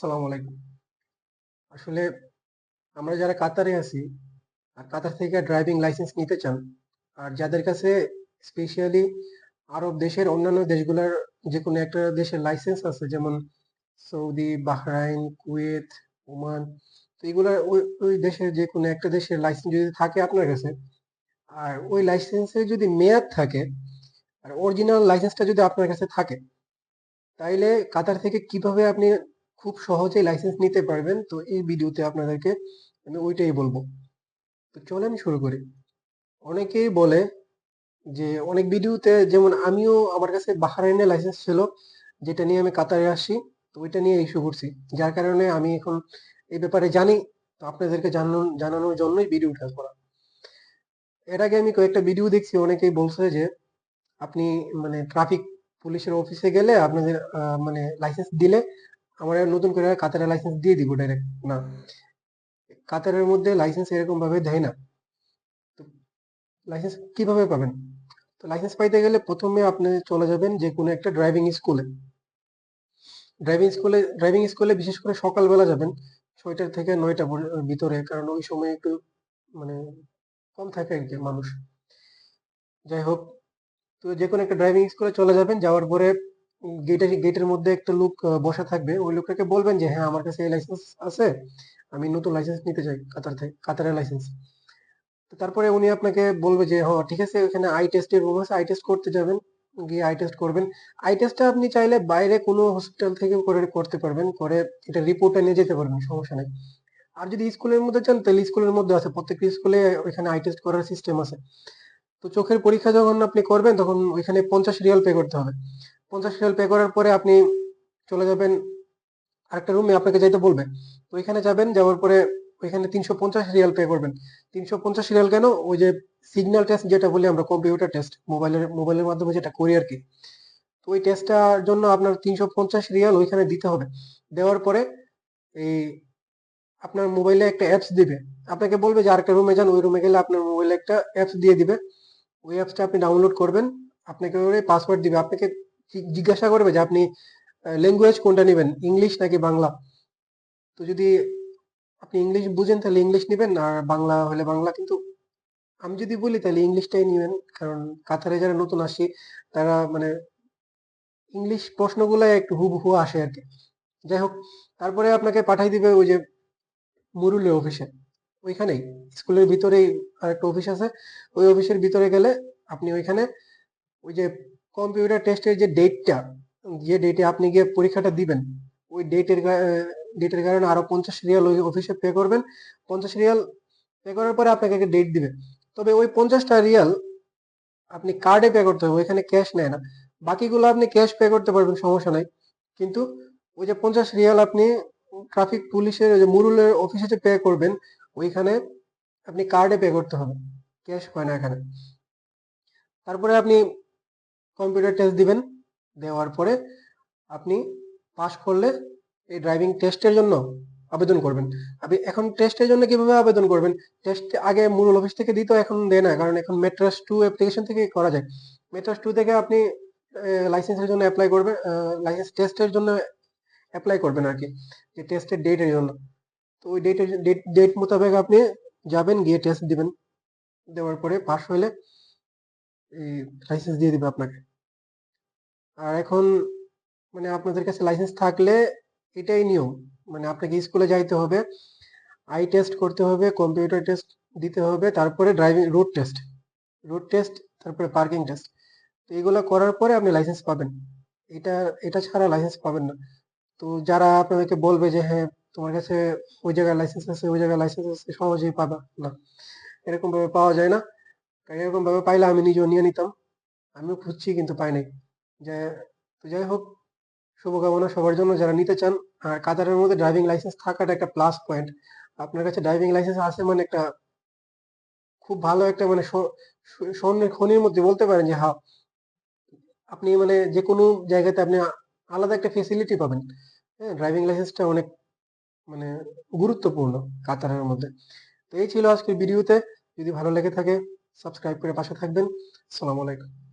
আসসালামু আলাইকুম। আসলে আমরা যারা কাতারে আছি আর কাতার থেকে ড্রাইভিং লাইসেন্স নিতে চান, আর যাদের কাছে স্পেশালি আরব দেশের অন্যান্য দেশগুলোর যে কোনো একটা দেশের লাইসেন্স আছে, যেমন সৌদি, বাহরাইন, কুয়েত, ওমান, তো এগুলা ওই ওই দেশের যে কোনো একটা দেশের লাইসেন্স যদি থাকে আপনার কাছে, আর ওই লাইসেন্সের যদি মেয়াদ থাকে, আর অরিজিনাল লাইসেন্সটা যদি আপনার কাছে থাকে, তাইলে কাতার থেকে কীভাবে আপনি খুব সহজেই লাইসেন্স নিতে পারবেন। তো এই ভিডিওতে আপনাদেরকে আমি ওইটাই বলব। তো চলেন শুরু করি। অনেকেই বলে যে, অনেক ভিডিওতে যেমন আমিও আমার কাছে বাহরাইনের লাইসেন্স ছিল, যেটা নিয়ে আমি কাতারে আসি, তো ওইটা নিয়ে ইস্যু করছি। যার কারণে আমি এখন এই ব্যাপারে জানি, তো আপনাদেরকে জানানো, জানানোর জন্যই ভিডিওটা করা। এর আগে আমি কয়েকটা ভিডিও দেখছি, অনেকেই বলছে যে, আপনি মানে ট্রাফিক পুলিশের অফিসে গেলে আপনাদের মানে লাইসেন্স দিলে আমরা নতুন করে কাতারের লাইসেন্স দিয়ে দিব ডাইরেক্ট না। কাতারের মধ্যে লাইসেন্স এরকম ভাবে দেয় না। তো লাইসেন্স কীভাবে পাবেন? তো লাইসেন্স পাইতে গেলে প্রথমে আপনি চলে যাবেন যে কোনো একটা ড্রাইভিং স্কুলে ড্রাইভিং স্কুলে ড্রাইভিং স্কুলে বিশেষ করে সকালবেলা যাবেন ছয়টা থেকে নয়টা ভিতরে, কারণ ওই সময় একটু মানে কম থাকে আর কি মানুষ। যাই হোক, তো যে কোনো একটা ড্রাইভিং স্কুলে চলে যাবেন, যাওয়ার পরে গেটের গেটের মধ্যে একটা লোক বসা থাকবে। ওই লোকটাকে বলবেন যে হ্যাঁ আমার কাছে এই লাইসেন্স আছে। আমি নতুন লাইসেন্স নিতে চাই, কাতার থেকে, কাতারের লাইসেন্স তারপরে উনি আপনাকে বলবে যে হ্যাঁ ঠিক আছে ওখানে আই টেস্টের রুম আছে আই টেস্ট করতে যাবেন, গিয়ে আই টেস্ট করবেন। আই টেস্টটা আপনি চাইলে বাইরে কোনো হসপিটাল থেকে করে, করতে পারবেন, করে এটা রিপোর্টটা নিয়ে যেতে পারবেন, সমস্যা নেই। আর যদি স্কুলের মধ্যে চান, তাহলে স্কুলের মধ্যে আছে। প্রত্যেকটি স্কুলে ওইখানে আই টেস্ট করার সিস্টেম আছে। তো চোখের পরীক্ষা যখন আপনি করবেন, তখন ওইখানে পঞ্চাশ রিয়াল পে করতে হবে। পঞ্চাশ রিয়াল পে করার পরে আপনি চলে যাবেন আরেকটা রুমে আপনাকে যাইতে বলবে। তো ওইখানে যাবেন, যাওয়ার পরে ওইখানে তিনশো পঞ্চাশ রিয়াল পে করবেন। তিনশো পঞ্চাশ রিয়াল কেন? ওই যে সিগন্যাল টেস্ট যেটা বলি আমরা কম্পিউটার টেস্ট মোবাইলের মোবাইলের মাধ্যমে যেটা করি আর কি। তো ওই টেস্টটার জন্য আপনার তিনশো পঞ্চাশ রিয়াল ওইখানে দিতে হবে। দেওয়ার পরে এই আপনার মোবাইলে একটা অ্যাপস দিবে। আপনাকে বলবে যে আরেকটা রুমে যান, ওই রুমে গেলে আপনার মোবাইলে একটা অ্যাপস দিয়ে দিবে। ওই অ্যাপসটা আপনি ডাউনলোড করবেন। আপনাকে পাসওয়ার্ড দিবে। আপনাকে জিজ্ঞাসা করবে যে আপনি ল্যাঙ্গুয়েজ কোনটা নেবেন? ইংলিশ নাকি বাংলা? তো যদি আপনি ইংলিশ বুঝেন, তাহলে ইংলিশ নেবেন, আর বাংলা হলে বাংলা। কিন্তু আমি যদি বলি, তাহলে ইংলিশটাই নেবেন, কারণ কাতারে যারা নতুন আসি, তারা মানে ইংলিশ প্রশ্নগুলো একটু হুবহু আসে আর কি। যাই হোক, তারপরে আপনাকে পাঠাই দিবে ওই যে মুরুলের অফিসে। ওইখানেই, স্কুলের ভিতরেই আরেকটা অফিস আছে। ওই অফিসের ভিতরে গেলে আপনি ওইখানে ওই যে কম্পিউটার টেস্টের যে ডেটটা যে ডেটে আপনি গিয়ে পরীক্ষাটা দিবেন, ওই ডেটের ডেটের কারণে আরও পঞ্চাশ রিয়াল ওই অফিসে পে করবেন। পঞ্চাশ রিয়াল পে করার পরে আপনাকে একটা ডেট দিবে। তবে ওই পঞ্চাশটা রিয়াল আপনি কার্ডে পে করতে হবে, ওইখানে ক্যাশ নেয় না। বাকিগুলো আপনি ক্যাশ পে করতে পারবেন, সমস্যা নাই। কিন্তু ওই যে পঞ্চাশ রিয়াল আপনি ট্রাফিক পুলিশের, ওই যে মুরুলের অফিসে যে পে করবেন, ওইখানে আপনি কার্ডে পে করতে হবে। ক্যাশ হয় না এখানে। তারপরে আপনি কম্পিউটার টেস্ট দিবেন, দেওয়ার পরে আপনি পাস করলে এই ড্রাইভিং টেস্টের জন্য আবেদন করবেন। আপনি এখন টেস্টের জন্য কীভাবে আবেদন করবেন? টেস্ট আগে মূল অফিস থেকে দিত এখন দেয় না, কারণ এখন মেট্রাস টু অ্যাপ্লিকেশন থেকে করা যায়। মেট্রাস টু থেকে আপনি লাইসেন্সের জন্য অ্যাপ্লাই করবেন লাইসেন্স টেস্টের জন্য অ্যাপ্লাই করবেন আর কি, যে টেস্টের ডেটের জন্য। তো ওই ডেটের ডেট ডেট মোতাবেক আপনি যাবেন, গিয়ে টেস্ট দিবেন, দেওয়ার পরে পাস হইলে এই লাইসেন্স দিয়ে দিবে আপনাকে। আর এখন মানে আপনাদের কাছে লাইসেন্স থাকলে এটাই নিয়ম। মানে আপনাকে স্কুলে যাইতে হবে আই টেস্ট করতে হবে কম্পিউটার টেস্ট দিতে হবে, তারপরে driving road test road test তারপরে পার্কিং টেস্ট তো এগুলো করার পরে আপনি লাইসেন্স পাবেন। এটা এটা ছাড়া লাইসেন্স পাবেন না। তো যারা আপনাদেরকে বলবে যে হ্যাঁ তোমার কাছে ওই জায়গায় লাইসেন্স আছে, ওই জায়গায় লাইসেন্স আছে, সহজেই পাবা। না এরকম ভাবে পাওয়া যায় না। এরকম ভাবে পাইলে আমি নিজেও নিয়ে নিতাম। আমিও খুঁজছি কিন্তু পাই নাই। যে, তো যাই হোক, শুভকামনা সবার জন্য। যারা নিতে চান, আর কাতারের মধ্যে ড্রাইভিং লাইসেন্স থাকাটা একটা প্লাস পয়েন্ট আপনার কাছে ড্রাইভিং লাইসেন্স আছে মানে একটা খুব ভালো একটা মানে স্ব- স্ব- স্বর্ণের খনির মধ্যে বলতে পারেন যে হা আপনি মানে যে কোনো জায়গাতে আপনি আলাদা একটা ফেসিলিটি পাবেন। হ্যাঁ ড্রাইভিং লাইসেন্সটা অনেক মানে গুরুত্বপূর্ণ কাতারের মধ্যে। তো এই ছিল আজকের ভিডিওতে যদি ভালো লেগে থাকে সাবস্ক্রাইব করে পাশে থাকবেন। আসসালামু আলাইকুম।